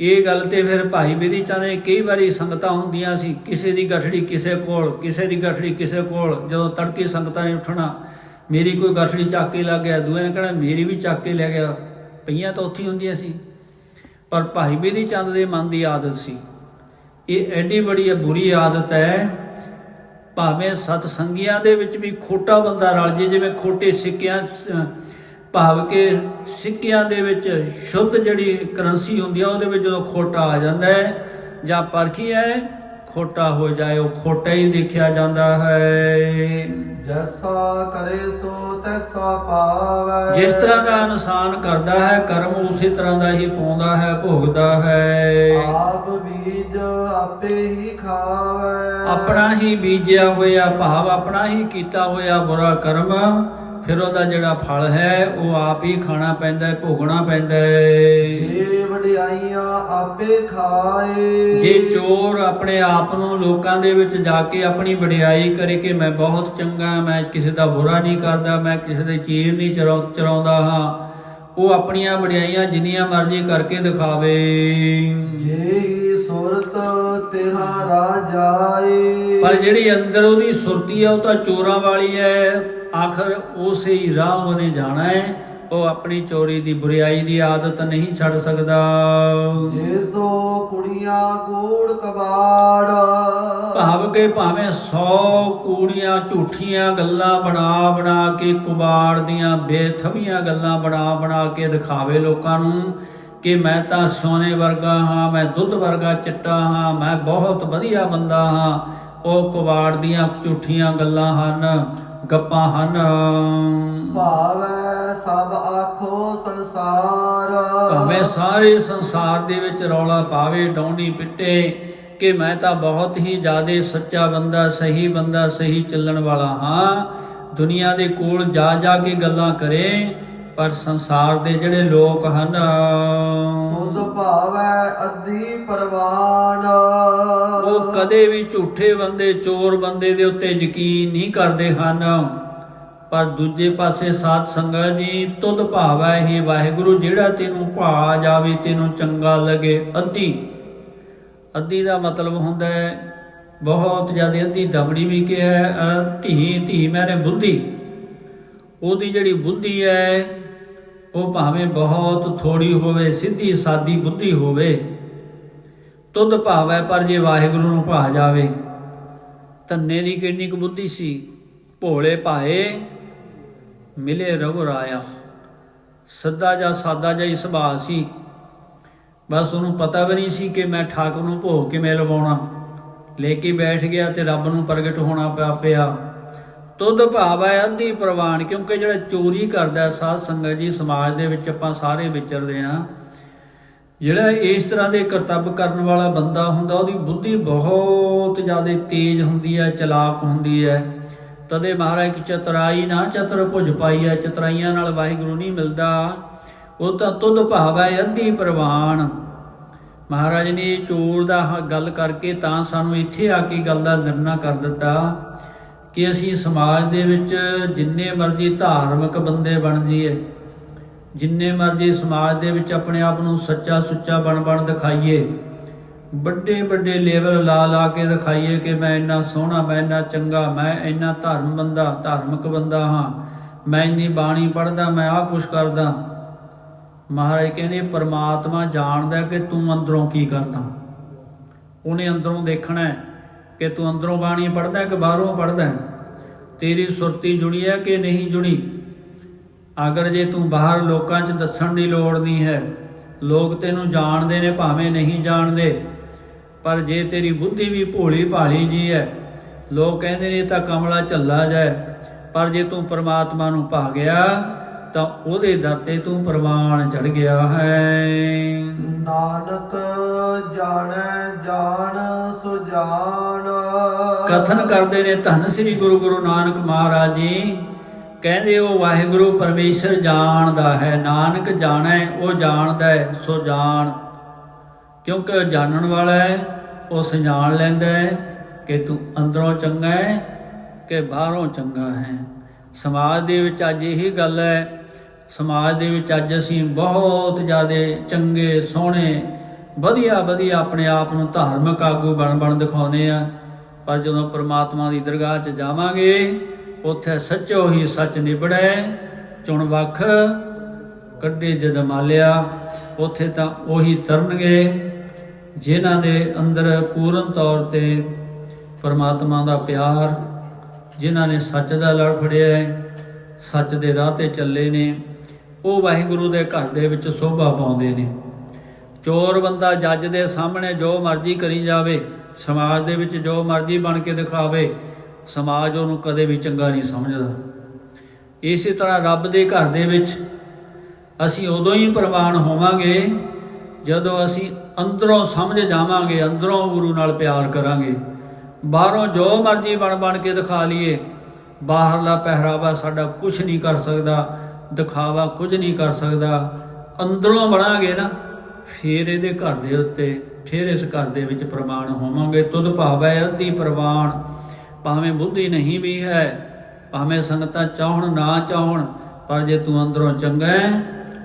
ਇਹ ਗੱਲ ਤੇ ਫਿਰ ਭਾਈ ਬੇਦੀ ਚਾਹਦੇ ਕਈ ਵਾਰੀ ਸੰਗਤਾਂ ਹੁੰਦੀਆਂ ਸੀ, ਕਿਸੇ ਦੀ ਗਠੜੀ ਕਿਸੇ ਕੋਲ, ਕਿਸੇ ਦੀ ਗਠੜੀ ਕਿਸੇ ਕੋਲ, ਜਦੋਂ ਤੜਕੇ ਸੰਗਤਾਂ ਨੇ ਉੱਠਣਾ, ਮੇਰੀ ਕੋਈ ਗਠੜੀ ਚੱਕ ਕੇ ਲੱਗ ਗਿਆ, ਦੂਏ ਨੇ ਕਹਿਣਾ, ਮੇਰੀ ਵੀ ਚੱਕ ਕੇ ਲੈ ਗਿਆ। ਪਈਆਂ ਤਾਂ ਉੱਥੇ ਹੀ ਹੁੰਦੀਆਂ ਸੀ। ਪਰ ਭਾਈ ਬੇਦੀ ਚੰਦ ਦੇ ਮਨ ਦੀ ਆਦਤ ਸੀ। ਇਹ ਐਡੀ ਬੜੀ ਬੁਰੀ ਆਦਤ ਹੈ, ਭਾਵੇਂ ਸਤ ਸੰਗੀਆਂ ਦੇ ਵਿੱਚ ਵੀ ਖੋਟਾ ਬੰਦਾ ਰਲ ਜੇ, ਜਿਵੇਂ ਖੋਟੇ ਸਿੱਕਿਆਂ ਭਾਵ ਕਿ ਸਿੱਕਿਆਂ ਦੇ ਵਿੱਚ ਸ਼ੁੱਧ ਜਿਹੜੀ ਕਰੰਸੀ ਹੁੰਦੀ ਆ ਉਹਦੇ ਵਿੱਚ ਜਦੋਂ ਖੋਟਾ ਆ ਜਾਂਦਾ ਹੈ ਜਾਂ ਪਰਖੀ ਹੈ? ਖੋਟਾ ਹੋ ਜਾਏ ਉਹ ਖੋਟਾ ਹੀ ਦੇਖਿਆ ਜਾਂਦਾ ਹੈ। ਜੈਸਾ ਕਰੇ ਸੋ ਤੈਸਾ ਪਾਵੈ। ਜਿਸ ਤਰ੍ਹਾਂ ਦਾ ਇਨਸਾਨ ਕਰਦਾ ਹੈ ਕਰਮ ਉਸੇ ਤਰ੍ਹਾਂ ਦਾ ਹੀ ਪਾਉਂਦਾ ਹੈ ਭੋਗਦਾ ਹੈ। ਆਪ ਬੀਜ ਆਪੇ ਹੀ ਖਾਵੈ। ਆਪਣਾ ਹੀ ਬੀਜਿਆ ਹੋਇਆ ਭਾਵ ਆਪਣਾ ਹੀ ਕੀਤਾ ਹੋਇਆ ਬੁਰਾ ਕਰਮ ਫਿਰ ਉਹਦਾ ਜਿਹੜਾ ਫਲ ਹੈ ਉਹ ਆਪ ਹੀ ਖਾਣਾ ਪੈਂਦਾ ਹੈ ਭੋਗਣਾ ਪੈਂਦਾ ਹੈ। ਜੇ ਵਡਿਆਈਆਂ ਆਪੇ ਖਾਏ। ਜੇ ਚੋਰ ਆਪਣੇ ਆਪ ਨੂੰ ਲੋਕਾਂ ਦੇ ਵਿੱਚ ਜਾ ਕੇ ਆਪਣੀ ਵਡਿਆਈ ਕਰੇ ਕਿ ਮੈਂ ਬਹੁਤ ਚੰਗਾ ਮੈਂ ਕਿਸੇ ਦਾ ਬੁਰਾ ਨਹੀਂ ਕਰਦਾ ਮੈਂ ਕਿਸੇ ਦੇ ਚੀਰ ਨਹੀਂ ਚਰਾ- ਚਰਾਉਂਦਾ ਹਾਂ ਉਹ ਆਪਣੀਆਂ ਵਡਿਆਈਆਂ ਜਿੰਨੀਆਂ ਮਰਜ਼ੀ ਕਰਕੇ ਦਿਖਾਵੇ। ਜੇ ਸੁਰਤ ਤਿਹਾਰਾ ਜਾਏ। ਪਰ ਜਿਹੜੀ ਅੰਦਰ ਉਹਦੀ ਸੁਰਤੀ ਹੈ ਉਹ ਤਾਂ ਚੋਰਾਂ ਵਾਲੀ ਹੈ। ਆਖਰ ਉਸੇ ਹੀ ਰਾਹ ਉਹਨੇ ਜਾਣਾ ਹੈ। ਉਹ ਆਪਣੀ ਚੋਰੀ ਦੀ ਬੁਰੀਾਈ ਦੀ ਆਦਤ ਨਹੀਂ ਛੱਡ ਸਕਦਾ। ਜੇ ਸੋ ਕੁੜੀਆਂ ਕੂੜ ਕਬਾੜ। ਭਾਵ ਕਿ ਭਾਵੇਂ 100 ਕੂੜੀਆਂ ਝੂਠੀਆਂ ਗੱਲਾਂ ਬਣਾ ਬਣਾ ਕੇ ਕੁਬਾੜ ਦੀਆਂ ਬੇਥਵੀਆਂ ਗੱਲਾਂ ਬਣਾ ਬਣਾ ਕੇ ਦਿਖਾਵੇ ਲੋਕਾਂ ਨੂੰ ਕਿ ਮੈਂ ਤਾਂ ਸੋਨੇ ਵਰਗਾ ਹਾਂ ਮੈਂ ਦੁੱਧ ਵਰਗਾ ਚਿੱਟਾ ਹਾਂ ਮੈਂ ਬਹੁਤ ਵਧੀਆ ਬੰਦਾ ਹਾਂ। ਉਹ ਕੁਬਾੜ ਦੀਆਂ ਝੂਠੀਆਂ ਗੱਲਾਂ ਹਨ। ਗੱਪਾਂ ਹਨ। ਭਾਵੈ ਸਭ ਆਖੋ ਸੰਸਾਰ। ਭਾਵੇਂ ਸਾਰੇ ਸੰਸਾਰ ਦੇ ਵਿੱਚ ਰੌਲਾ ਪਾਵੇ ਡੌਂਡੀ ਪਿੱਟੇ ਕਿ ਮੈਂ ਤਾਂ ਬਹੁਤ ਹੀ ਜ਼ਿਆਦੇ ਸੱਚਾ ਬੰਦਾ ਸਹੀ ਬੰਦਾ ਸਹੀ ਚੱਲਣ ਵਾਲਾ ਹਾਂ। ਦੁਨੀਆ ਦੇ ਕੋਲ ਜਾ ਜਾ ਕੇ ਗੱਲਾਂ ਕਰੇ ਪਰ ਸੰਸਾਰ ਦੇ ਜਿਹੜੇ ਲੋਕ ਹਨ ਤੁਧ ਭਾਵੈ ਅੱਧੀ ਪਰਵਾਨ। ਉਹ ਕਦੇ ਵੀ ਝੂਠੇ ਬੰਦੇ ਚੋਰ ਬੰਦੇ ਦੇ ਉੱਤੇ ਯਕੀਨ ਨਹੀਂ ਕਰਦੇ ਹਨ। ਪਰ ਦੂਜੇ ਪਾਸੇ ਸਾਧ ਸੰਗਤ ਜੀ ਤੁਧ ਭਾਵੈ ਹੀ ਵਾਹਿਗੁਰੂ ਜਿਹੜਾ ਤੈਨੂੰ ਭਾ ਜਾਵੇ ਤੈਨੂੰ ਚੰਗਾ ਲੱਗੇ। ਅੱਧੀ ਅੱਧੀ ਦਾ ਮਤਲਬ ਹੁੰਦਾ ਹੈ ਬਹੁਤ ਜ਼ਿਆਦਾ ਅੱਧੀ ਦਮੜੀ ਵੀ ਕਿਹਾ ਧੀ ਧੀ ਮੈਨੇ ਬੁੱਧੀ। ਉਹਦੀ ਜਿਹੜੀ ਬੁੱਧੀ ਹੈ ਉਹ ਭਾਵੇਂ ਬਹੁਤ ਥੋੜੀ ਹੋਵੇ, ਸਿੱਧੀ ਸਾਦੀ ਬੁੱਧੀ ਹੋਵੇ, ਤੁਧ ਭਾਵੈ ਪਰ ਜੇ ਵਾਹਿਗੁਰੂ ਨੂੰ ਭਾ ਜਾਵੇ। ਧੰਨੇ ਦੀ ਕਿੰਨੀ ਕੁ ਬੁੱਧੀ ਸੀ। ਭੋਲੇ ਭਾਏ, ਮਿਲੇ ਰਘੁਰਾਇਆ ਸੱਦਾ ਜਾਂ ਸਾਦਾ ਜਿਹਾ ਹੀ ਸੁਭਾਅ ਸੀ। ਬਸ ਉਹਨੂੰ ਪਤਾ ਵੀ ਨਹੀਂ ਸੀ ਕਿ ਮੈਂ ਠਾਕੁਰ ਨੂੰ ਭੋਗ ਕਿਵੇਂ ਲਵਾਉਣਾ। ਲੈ ਕੇ ਬੈਠ ਗਿਆ ਤੇ ਰੱਬ ਨੂੰ ਪ੍ਰਗਟ ਹੋਣਾ ਪਿਆ ਪਿਆ। ਤੁਧ ਭਾਵ ਹੈ, ਅੱਧੀ ਪ੍ਰਵਾਨ, ਕਿਉਂਕਿ ਜਿਹੜਾ ਚੋਰੀ ਕਰਦਾ ਹੈ, ਸਾਧ ਸੰਗਤ ਜੀ, ਸਮਾਜ ਦੇ ਵਿੱਚ ਆਪਾਂ ਸਾਰੇ ਵਿਚਰਦੇ ਆਂ ਜਿਹੜਾ ਇਸ ਤਰ੍ਹਾਂ ਦੇ ਕਰਤੱਵ ਕਰਨ ਵਾਲਾ ਬੰਦਾ ਹੁੰਦਾ, ਉਹਦੀ ਬੁੱਧੀ ਬਹੁਤ ਜ਼ਿਆਦਾ ਤੇਜ਼ ਹੁੰਦੀ ਹੈ, ਚਲਾਕ ਹੁੰਦੀ ਹੈ। ਤਦੇ ਮਹਾਰਾਜ ਕੀ ਚਤਰਾਈ ਨਾ ਚਤਰ ਭੁਜ ਪਾਈ ਹੈ ਚਤਰਾਈਆਂ ਨਾਲ ਵਾਹਿਗੁਰੂ ਨਹੀਂ ਮਿਲਦਾ। ਉਹ ਤਾਂ ਤੁਧ ਭਾਵ ਹੈ, ਅੱਧੀ ਪ੍ਰਵਾਨ। ਮਹਾਰਾਜ ਨੇ ਚੋਰ ਦਾ ਹ- ਗੱਲ ਕਰਕੇ ਤਾਂ ਸਾਨੂੰ ਇੱਥੇ ਆ ਕੇ ਗੱਲ ਦਾ ਨਿਰਣਾ ਕਰ ਦਿੱਤਾ। ਕਿ ਅਸੀਂ ਸਮਾਜ ਦੇ ਵਿੱਚ ਜਿੰਨੇ ਮਰਜ਼ੀ ਧਾਰਮਿਕ ਬੰਦੇ ਬਣ ਜਾਈਏ, ਜਿੰਨੇ ਮਰਜ਼ੀ ਸਮਾਜ ਦੇ ਵਿੱਚ ਆਪਣੇ ਆਪ ਨੂੰ ਸੱਚਾ ਸੁੱਚਾ ਬਣ ਬਣ ਦਿਖਾਈਏ, ਵੱਡੇ ਵੱਡੇ ਲੈਵਲ ਲਾ ਲਾ ਕੇ ਦਿਖਾਈਏ ਕਿ ਮੈਂ ਇੰਨਾ ਸੋਹਣਾ, ਮੈਂ ਇੰਨਾ ਚੰਗਾ, ਮੈਂ ਇੰਨਾ ਧਰਮ ਬੰਦਾ, ਧਾਰਮਿਕ ਬੰਦਾ ਹਾਂ, ਮੈਂ ਇੰਨੀ ਬਾਣੀ ਪੜ੍ਹਦਾ, ਮੈਂ ਆਹ ਕੁਛ ਕਰਦਾ। ਮਹਾਰਾਜ ਕਹਿੰਦੇ, ਪਰਮਾਤਮਾ ਜਾਣਦਾ ਕਿ ਤੂੰ ਅੰਦਰੋਂ ਕੀ ਕਰਦਾ। ਉਹਨੇ ਅੰਦਰੋਂ ਦੇਖਣਾ ਹੈ। ਕਿ ਤੂੰ ਅੰਦਰੋਂ ਬਾਣੀ ਪੜ੍ਹਦਾ ਹੈ ਕਿ ਬਾਹਰੋਂ ਪੜ੍ਹਦਾ ਹੈ? ਤੇਰੀ ਸੁਰਤੀ ਜੁੜੀ ਹੈ ਕਿ ਨਹੀਂ ਜੁੜੀ? ਅਗਰ ਜੇ ਤੂੰ ਬਾਹਰ ਲੋਕਾਂ 'ਚ ਦੱਸਣ ਦੀ ਲੋੜ ਨਹੀਂ ਹੈ, ਲੋਕ ਤੈਨੂੰ ਜਾਣਦੇ ਨੇ ਭਾਵੇਂ ਨਹੀਂ ਜਾਣਦੇ। ਪਰ ਜੇ ਤੇਰੀ ਬੁੱਧੀ ਵੀ ਭੋਲੀ ਭਾਲੀ ਜੀ ਹੈ, ਲੋਕ ਕਹਿੰਦੇ ਨੇ ਤਾਂ ਕਮਲਾ ਝੱਲਾ ਜਾਏ ਪਰ ਜੇ ਤੂੰ ਪਰਮਾਤਮਾ ਨੂੰ ਭਾ ਗਿਆ ਤਾਂ ਉਹਦੇ ਦਰ ਤੇ ਤੂੰ ਪ੍ਰਵਾਨ ਚੜ ਗਿਆ ਹੈ। ਨਾਨਕ ਜਾਣੈ ਜਾਣ ਸੁ ਜਾਣ ਕਥਨ ਕਰਦੇ ਨੇ ਧੰਨ ਸ੍ਰੀ ਗੁਰੂ ਗੁਰੂ ਨਾਨਕ ਮਹਾਰਾਜ ਜੀ। ਕਹਿੰਦੇ ਉਹ ਵਾਹਿਗੁਰੂ ਪਰਮੇਸ਼ਰ ਜਾਣਦਾ ਹੈ। ਨਾਨਕ ਜਾਣੈ ਉਹ ਜਾਣਦਾ ਹੈ ਸੋ ਜਾਣ। ਕਿਉਂਕਿ ਉਹ ਜਾਣਨ ਵਾਲਾ ਹੈ ਉਹ ਸਿਆਣ ਲੈਂਦਾ ਹੈ ਕਿ ਤੂੰ ਅੰਦਰੋਂ ਚੰਗਾ ਹੈ ਕਿ ਬਾਹਰੋਂ ਚੰਗਾ ਹੈ। ਸਮਾਜ ਦੇ ਵਿੱਚ ਅੱਜ ਇਹੀ ਗੱਲ ਹੈ ਸਮਾਜ ਦੇ ਵਿੱਚ ਅੱਜ ਅਸੀਂ ਬਹੁਤ ਜ਼ਿਆਦਾ ਚੰਗੇ, ਸੋਹਣੇ, ਵਧੀਆ ਵਧੀਆ ਆਪਣੇ ਆਪ ਨੂੰ ਧਾਰਮਿਕ ਆਗੂ ਬਣ ਬਣ ਦਿਖਾਉਂਦੇ ਆ ਪਰ ਜਦੋਂ ਪ੍ਰਮਾਤਮਾ ਦੀ ਦਰਗਾਹ 'ਚ ਜਾਵਾਂਗੇ, ਉੱਥੇ ਸੱਚੋ ਹੀ ਸੱਚ ਨਿਬੜੈ ਚੁਣ ਵੱਖ, ਕੱਢੇ ਜਦ ਮਾਲਿਆ ਉੱਥੇ ਤਾਂ ਉਹੀ ਤਰਨਗੇ, ਜਿਨ੍ਹਾਂ ਦੇ ਅੰਦਰ ਪੂਰਨ ਤੌਰ ਤੇ ਪਰਮਾਤਮਾ ਦਾ ਪਿਆਰ, ਜਿਨ੍ਹਾਂ ਨੇ ਸੱਚ ਦਾ ਲੜ ਫੜਿਆ ਹੈ, ਸੱਚ ਦੇ ਰਾਹ ਤੇ ਚੱਲੇ ਨੇ। ਉਹ ਵਾਹਿਗੁਰੂ ਦੇ ਘਰ ਦੇ ਵਿੱਚ ਸੋਭਾ ਪਾਉਂਦੇ ਨੇ। ਚੋਰ ਬੰਦਾ ਜੱਜ ਦੇ ਸਾਹਮਣੇ ਜੋ ਮਰਜ਼ੀ ਕਰੀ ਜਾਵੇ, ਸਮਾਜ ਦੇ ਵਿੱਚ ਜੋ ਮਰਜ਼ੀ ਬਣ ਕੇ ਦਿਖਾਵੇ, ਸਮਾਜ ਉਹਨੂੰ ਕਦੇ ਵੀ ਚੰਗਾ ਨਹੀਂ ਸਮਝਦਾ। ਇਸੇ ਤਰ੍ਹਾਂ ਰੱਬ ਦੇ ਘਰ ਦੇ ਵਿੱਚ ਅਸੀਂ ਉਦੋਂ ਹੀ ਪ੍ਰਵਾਨ ਹੋਵਾਂਗੇ ਜਦੋਂ ਅਸੀਂ ਅੰਦਰੋਂ ਸਮਝ ਜਾਵਾਂਗੇ, ਅੰਦਰੋਂ ਗੁਰੂ ਨਾਲ ਪਿਆਰ ਕਰਾਂਗੇ। ਬਾਹਰੋਂ ਜੋ ਮਰਜ਼ੀ ਬਣ ਬਣ ਕੇ ਦਿਖਾ ਲਈਏ, ਬਾਹਰਲਾ ਪਹਿਰਾਵਾ ਸਾਡਾ ਕੁਝ ਨਹੀਂ ਕਰ ਸਕਦਾ ਦਿਖਾਵਾ ਕੁਝ ਨਹੀਂ ਕਰ ਸਕਦਾ। ਅੰਦਰੋਂ ਬਣਾਂਗੇ ਨਾ, ਫਿਰ ਇਹਦੇ ਘਰ ਦੇ ਉੱਤੇ, ਫਿਰ ਇਸ ਘਰ ਦੇ ਵਿੱਚ ਪ੍ਰਮਾਣ ਹੋਵਾਂਗੇ। ਤੁਧ ਭਾਵੈ ਅਤੀ ਪ੍ਰਵਾਨ ਭਾਵੇਂ ਬੁੱਧੀ ਨਹੀਂ ਵੀ ਹੈ, ਭਾਵੇਂ ਸੰਗਤਾਂ ਚਾਹਣ ਨਾ ਚਾਹਣ, ਪਰ ਜੇ ਤੂੰ ਅੰਦਰੋਂ ਚੰਗਾ ਹੈ,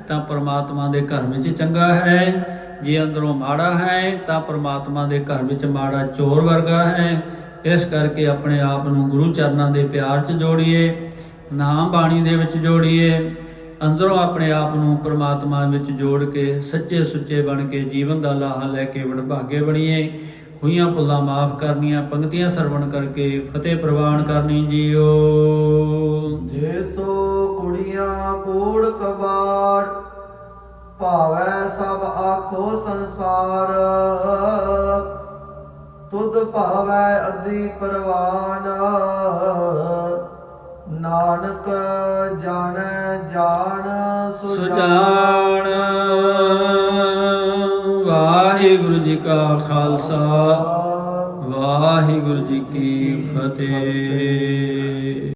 ਤਾਂ ਪਰਮਾਤਮਾ ਦੇ ਘਰ ਵਿੱਚ ਚੰਗਾ ਹੈ। ਜੇ ਅੰਦਰੋਂ ਮਾੜਾ ਹੈ, ਤਾਂ ਪਰਮਾਤਮਾ ਦੇ ਘਰ ਵਿੱਚ ਮਾੜਾ ਚੋਰ ਵਰਗਾ ਹੈ। ਇਸ ਕਰਕੇ ਆਪਣੇ ਆਪ ਨੂੰ ਗੁਰੂ ਚਰਨਾਂ ਦੇ ਪਿਆਰ 'ਚ ਜੋੜੀਏ। ਨਾਮ ਬਾਣੀ ਦੇ ਵਿੱਚ ਜੋੜੀਏ, ਅੰਦਰੋਂ ਆਪਣੇ ਆਪ ਨੂੰ ਪ੍ਰਮਾਤਮਾ ਵਿੱਚ ਜੋੜ ਕੇ, ਸੱਚੇ ਸੁੱਚੇ ਬਣ ਕੇ, ਜੀਵਨ ਦਾ ਲਾਹਾ ਲੈ ਕੇ ਵਡਭਾਗੇ ਬਣੀਏ। ਹੋਈਆਂ ਭੁੱਲਾਂ ਮਾਫ ਕਰਨੀਆਂ ਪੰਕਤੀਆਂ ਸਰਵਣ ਕਰਕੇ ਫਤਿਹ ਪ੍ਰਵਾਨ ਕਰਨੀ ਜੀਓ। ਜੇ ਸੋ ਕੁੜੀਆਂ ਕੋੜ ਕਬਾੜ, ਭਾਵੈ ਸਭ ਆਖੋ ਸੰਸਾਰ। ਤੁਧ ਭਾਵੈ ਅਦੀ ਪਰਵਾਨ। ਨਾਨਕ ਜਾਣੈ ਜਾਣ ਸੁਜਾਨ ਵਾਹਿਗੁਰੂ ਜੀ ਕਾ ਖਾਲਸਾ ਵਾਹਿਗੁਰੂ ਜੀ ਕੀ ਫਤਿਹ।